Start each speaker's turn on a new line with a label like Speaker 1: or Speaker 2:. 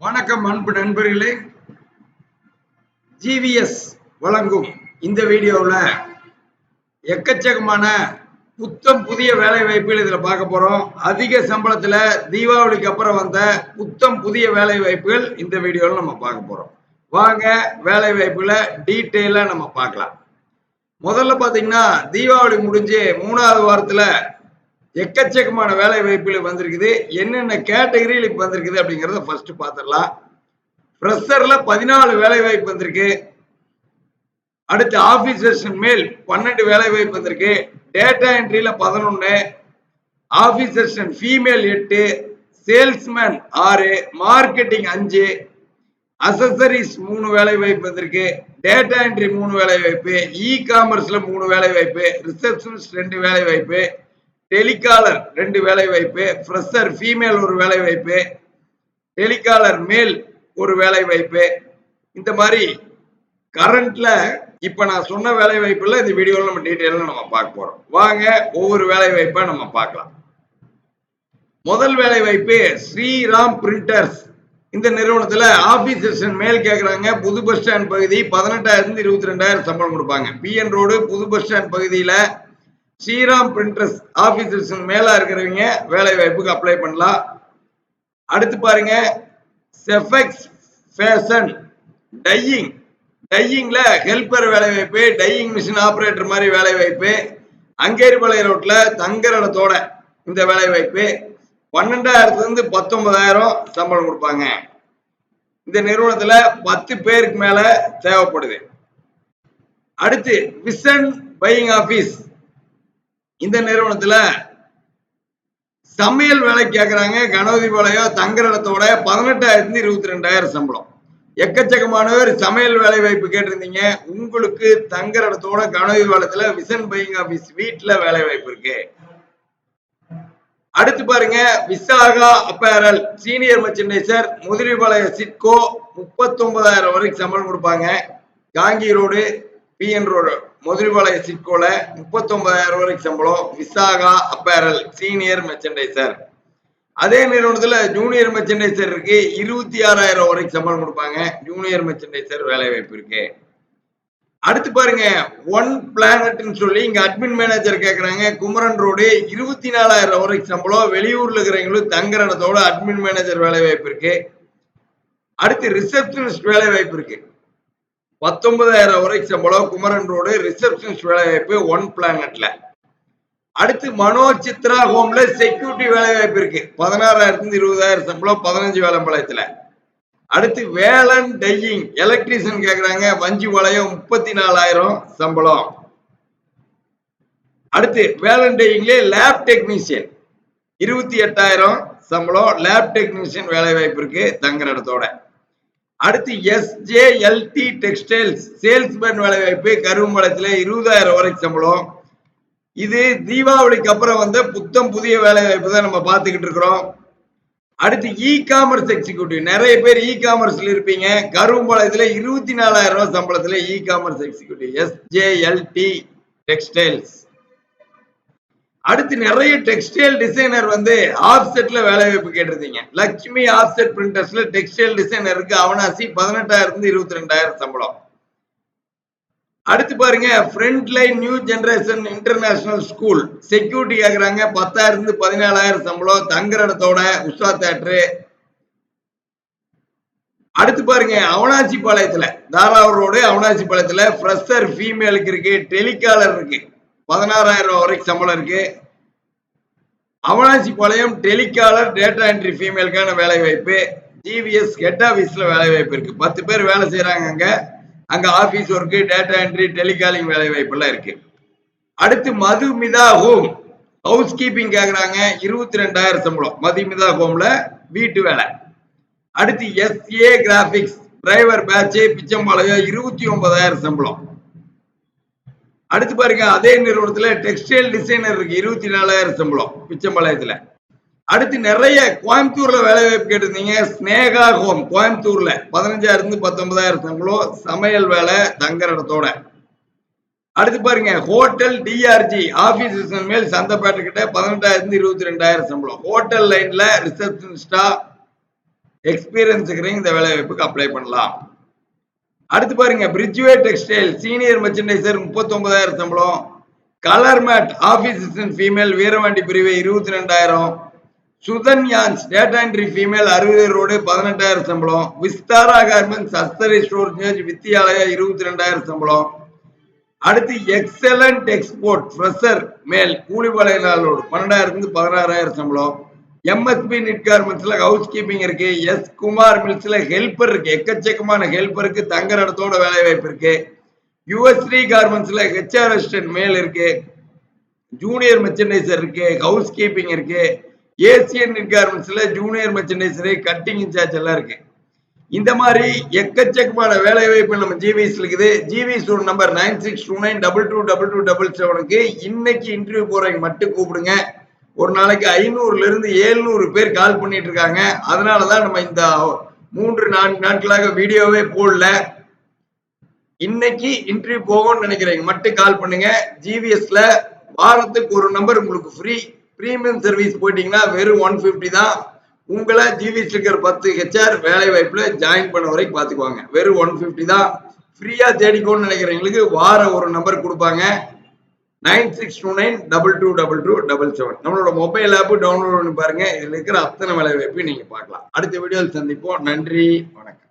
Speaker 1: வணக்கம் அன்பு நண்பர்களே. ஜிவிஎஸ் வழங்கும் இந்த வீடியோவில் எக்கச்சக்கமான புத்தம் புதிய வேலை வாய்ப்புகள் இதில் பார்க்க போகிறோம் அதிக சம்பளத்தில் தீபாவளிக்கு அப்புறம் வந்த புத்தம் புதிய வேலை வாய்ப்புகள் இந்த வீடியோவில் நம்ம பார்க்க போறோம். வாங்க வேலை வாய்ப்புகளை டீட்டெயிலாக நம்ம பார்க்கலாம். முதல்ல பார்த்தீங்கன்னா தீபாவளி முடிஞ்சு மூணாவது வாரத்தில் எக்கச்சக்கமான வேலை வாய்ப்புகள் வந்திருக்குது. என்னென்ன கேட்டகரியில் இப்போ வந்திருக்குது அப்படிங்கிறத ஃபர்ஸ்ட் பார்த்துடலாம் ஃப்ரெஷரில் பதினாலு வேலை வாய்ப்பு வந்திருக்கு. அடுத்து ஆஃபீஸர்ஸ் மேல் பன்னெண்டு வேலை வாய்ப்பு வந்திருக்கு. டேட்டா என்ட்ரியில் பதினொன்று ஆபீசர்ஸ் ஃபீமேல் எட்டு. சேல்ஸ்மேன் ஆறு. மார்க்கெட்டிங் அஞ்சு. அசசரிஸ் மூணு வேலை வாய்ப்பு வந்திருக்கு. டேட்டா என்ட்ரி மூணு வேலை வாய்ப்பு. இ காமர்ஸில் மூணு வேலை வாய்ப்பு. ரிசப்ஷனிஸ்ட் ரெண்டு வேலை வாய்ப்பு. டெலிகாலர் ரெண்டு வேலை வாய்ப்பு ஃப்ரெஷர் ஃபீமேல் ஒரு வேலை வாய்ப்பு டெலிகாலர் மேல் ஒரு வேலை வாய்ப்பு. இந்த மாதிரி கரண்ட்ல இப்ப நான் சொன்ன வேலை வாய்ப்புல இந்த வீடியோல நம்ம டீட்டெயில நம்ம பார்க்க போறோம். வாங்க ஒவ்வொரு வேலை வாய்ப்பா நம்ம பார்க்கலாம். முதல் வேலை வாய்ப்பு ஸ்ரீராம் பிரிண்டர்ஸ் இந்த நிறுவனத்துல ஆபீசர்ஸ் மேல் கேக்குறாங்க. புது பஸ் ஸ்டாண்ட் பகுதி பதினெட்டாயிரத்தி இருபத்தி ரெண்டாயிரம் சம்பளம் கொடுப்பாங்க. பிஎன் ரோடு புது பஸ் ஸ்டாண்ட் பகுதியில ஸ்ரீராம் பிரிண்டர்ஸ் ஆபீசர்ஸ் மேலா இருக்கிறவங்க வேலை வாய்ப்புக்கு அப்ளை பண்ணலாம். அடுத்து பாருங்க செஃபெக்ஸ் ஃபேஷன் டையிங் டையிங்ல ஹெல்பர் வேலை வாய்ப்பு டையிங் மிஷின் ஆபரேட்டர் மாதிரி வேலை வாய்ப்பு. அங்கேரிபாளைய ரோட்ல தங்கரடத்தோட இந்த வேலை வாய்ப்பு. பன்னெண்டாயிரத்துல இருந்து பத்தொன்பதாயிரம் சம்பளம் கொடுப்பாங்க. இந்த நிறுவனத்துல பத்து பேருக்கு மேல தேவைப்படுது. அடுத்து விசன் பையிங் ஆபீஸ் இந்த நிறுவனத்துல சமையல் வேலை கேட்கறாங்க கணபதி தங்குற தங்கரடத்தோட பதினெட்டாயிரத்தி இருபத்தி ரெண்டாயிரம் சம்பளம். எக்கச்சக்கமானவர் சமையல் வேலை வாய்ப்பு கேட்டிருந்தீங்க. உங்களுக்கு தங்கரடத்தோட கணபதி பாளையத்துல விசன் பையிங் ஆபீஸ் வீட்டுல வேலை வாய்ப்பு இருக்கு. அடுத்து பாருங்க விசாகா அப்பேரல். சீனியர் மர்ச்சன்டைசர் முதிரிபாளைய சிட்கோ முப்பத்தி ஒன்பதாயிரம் வரைக்கும் சம்பளம் கொடுப்பாங்க. காங்கி ரோடு பிஎன் ரோடு. மதுரைபாளைய சிட்கோல முப்பத்தொன்பதாயிரம் வரைக்கும் சம்பளம். விசாகா அப்பேரல் சீனியர் மெர்ச்சன்டைசர் அதே நிறுவனத்துல ஜூனியர் மெர்ச்சன்டைசர் இருக்கு. இருபத்தி ஆறாயிரம் வரைக்கும் சம்பளம் கொடுப்பாங்க. ஜூனியர் மெர்ச்சன்டைசர் வேலை வாய்ப்பு இருக்கு. அடுத்து பாருங்க ஒன் பிளானட்னு சொல்லி இங்க அட்மின் மேனேஜர் கேக்குறாங்க. குமரன் ரோடு இருபத்தி நாலாயிரம் வரைக்கும் சம்பளம். வெளியூர்ல இருக்கிறவங்களும் தங்குற இடத்தோட அட்மின் மேனேஜர் வேலை வாய்ப்பு இருக்கு. அடுத்து ரிசப்ஷனிஸ்ட் வேலை வாய்ப்பு இருக்கு. பத்தொன்பதாயிரம் வரைக்கும் சம்பளம் குமரன் ரோடு ரிசப்ஷனிஸ்ட் வேலைவாய்ப்பு ஒன் பிளானட்ல அடுத்து மனோ சித்ரா ஹோம்ல செக்யூரிட்டி வேலைவாய்ப்பு இருக்கு. பதினாறாயிரத்துல இருபதாயிரம் சம்பளம் பதினஞ்சு வேலை அடுத்து வேலன் டையிங் எலக்ட்ரீஷியன் கேக்குறாங்க. வஞ்சி வளையம் முப்பத்தி நாலாயிரம் சம்பளம். அடுத்து வேலன் டையிங்ல லேப் டெக்னீஷியன் இருபத்தி எட்டாயிரம் சம்பளம். லேப் டெக்னீஷியன் வேலை வாய்ப்பு இருக்கு தங்குற இடத்தோட. அடுத்து எஸ்ஜேஎல்டி டெக்ஸ்டைல்ஸ் சேல்ஸ்மேன் வேலை வாய்ப்பு இருபதாயிரம் வரைக்கும் சம்பளம். இது தீபாவளிக்கு அப்புறம் வந்து புத்தம் புதிய வேலை வாய்ப்பு தான் நம்ம பார்த்துக்கிட்டு இருக்கிறோம். அடுத்து இ காமர்ஸ் எக்ஸிக்யூட்டிவ் நிறைய பேர் இ காமர்ஸ்ல இருப்பீங்க. கருவம்பாளையத்துல இருபத்தி நாலாயிரம் ரூபாய் சம்பளத்தில் e commerce executive SJLT textiles அடுத்து நிறைய டெக்ஸ்டைல் டிசைனர் வந்து ஆப்செட்ல வேலை வாய்ப்பு கேட்டிருந்தீங்க. லட்சுமி ஆப்செட் பிரிண்டர்ஸ்ல டெக்ஸ்டைல் டிசைனர் அவனாசி பதினெட்டாயிரம் இருந்து இருபத்தி ரெண்டாயிரம் சம்பளம். அடுத்து பாருங்க front line new generation international school security கேக்குறாங்க. பத்தாயிரம் இருந்து பதினாலாயிரம் சம்பளம். தங்குற இடத்தோட உஷா தேட்டரு அடுத்து பாருங்க அவனாசி பாளையத்துல தாராவூர் ரோடு அவனாசி பாளையத்துல ஃப்ரெஷர் ஃபீமேலுக்கு இருக்கு டெலிகாலர் இருக்கு பதினாறாயிரம் ரூபாய் வரைக்கும் சம்பளம் இருக்கு. Avinashi Palayam telecaller data entry ஃபீமேலுக்கான வேலை வாய்ப்பு ஜிவிஎஸ் ஹெட் ஆஃபீஸில் வேலை வாய்ப்பு இருக்கு. பத்து பேர் வேலை செய்யறாங்க அங்க. அங்க office work data entry telecalling வேலை வாய்ப்பு எல்லாம் இருக்கு. அடுத்து மதுமிதா ஹோம் ஹவுஸ் கீப்பிங் கேட்குறாங்க இருபத்தி ரெண்டாயிரம் சம்பளம். மதுமிதா ஹோம்ல வீட்டு வேலை. அடுத்து SA graphics driver batch Pichampalayam இருபத்தி ஒன்பதாயிரம் சம்பளம். அடுத்து பாருங்க அதே நிறுவனத்துல டெக்ஸ்டைல் டிசைனர் இருக்கு இருபத்தி நாலாயிரம் சம்பளம் பிச்சம்பாளையத்துல. அடுத்து நிறைய கோயம்புத்தூர்ல வேலை வாய்ப்பு கேட்டிருந்தீங்க ஸ்னேகா ஹோம் கோயம்புத்தூர்ல. பதினஞ்சாயிரம் இருந்து பத்தொன்பதாயிரம் சம்பளம் சமையல் வேலை தங்குற இடத்தோட. அடுத்து பாருங்க ஹோட்டல் டிஆர்ஜி ஆபீஸ் மேல் சந்தைப்பேட்டை கிட்ட பதினெட்டாயிரம் இருந்து இருபத்தி ரெண்டாயிரம் சம்பளம். ஹோட்டல் லைன்ல ரிசப்ஷனிஸ்டா எக்ஸ்பீரியன்ஸ் இந்த வேலை வாய்ப்புக்கு அப்ளை பண்ணலாம். அடுத்து பாருங்க பிரிட்ஜ்வே டெக்ஸ்டைல் சீனியர் மெர்ச்சன்டைசர் முப்பத்தொன்பதாயிரம் சம்பளம். Colour mate office assistant female Veeravandi பிரிவு இருபத்தி ரெண்டாயிரம் சுதன்யான்ஸ் டேட்டா என்ட்ரி ஃபீமேல் அறுபது ரோடு பதினெட்டாயிரம் சம்பளம். விஸ்தாரா கார்மெண்ட்ஸ் அஸ்தரி ஸ்டோர் வித்தியாலயா இருபத்தி ரெண்டாயிரம் சம்பளம். அடுத்து எக்ஸலண்ட் எக்ஸ்போர்ட் ஃப்ரெஷர் மேல் கூலிப்பாளையங்களோடு பன்னெண்டாயிரத்துலேருந்து பதினாறாயிரம் சம்பளம். எம்எஸ்பி நிட் கார்மெண்ட்ஸ்ல ஹவுஸ் கீப்பிங் இருக்கு. எஸ் குமார் மில்ஸ்ல ஹெல்ப்பர் இருக்கு. எக்கச்சக்கமான ஹெல்ப்பருக்கு தங்குற இடத்தோட வேலை வாய்ப்பு இருக்கு. யுஎஸ்டி கார்மெண்ட்ஸ்ல ஹெச்ஆர் அசிஸ்டன்ட் மேல் இருக்கு. ஜூனியர் மெர்ச்சன்டைசர் இருக்கு. ஹவுஸ் கீப்பிங் இருக்கு Asian knit கார்மெண்ட்ஸ்ல junior merchandiser cutting in charge எல்லாம் இருக்கு. இந்த மாதிரி எக்கச்சக்கமான வேலை வாய்ப்பு நம்ம ஜிவிஎஸ் இருக்குது. ஜிவிஎஸ் ஒரு number nine six two nine double two double two double செவனுக்கு இன்னைக்கு இன்டர்வியூ போறவங்க மட்டும் கூப்பிடுங்க. ஒரு நாளைக்கு ஐநூறுல இருந்து பேர் கால் பண்ணிட்டு இருக்காங்க அதனாலதான் நம்ம இந்த மூன்று நான்கு நாட்களாக வீடியோவே போடல. இன்னைக்கு இன்டர்வியூ போகும்னு நினைக்கிறீங்க மட்டும் கால் பண்ணுங்க. ஜிவிஎஸ்ல வாரத்துக்கு ஒரு நம்பர் உங்களுக்கு ஃப்ரீ ப்ரீமியம் சர்வீஸ் போயிட்டீங்கன்னா வெறும் ஒன் ஃபிஃப்டி தான். உங்களை ஜிவிஎஸ் இருக்கிற பத்து ஹெச்ஆர் வேலை வாய்ப்புல ஜாயின் பண்ண வரைக்கும் பாத்துக்குவாங்க. வெறும் ஒன் ஃபிஃப்டி தான். ஃப்ரீயா தேடிக்கோன்னு நினைக்கிறவங்களுக்கு வாரம் ஒரு நம்பர் கொடுப்பாங்க. Nine six two nine double two double two double seven. நம்மளோட மொபைல் ஆப் டவுன்லோட் பண்ணி பாருங்க. இதுல இருக்கிற அத்தனை வேலை நீங்க பார்க்கலாம். அடுத்த வீடியோவில் சந்திப்போம். நன்றி. வணக்கம்.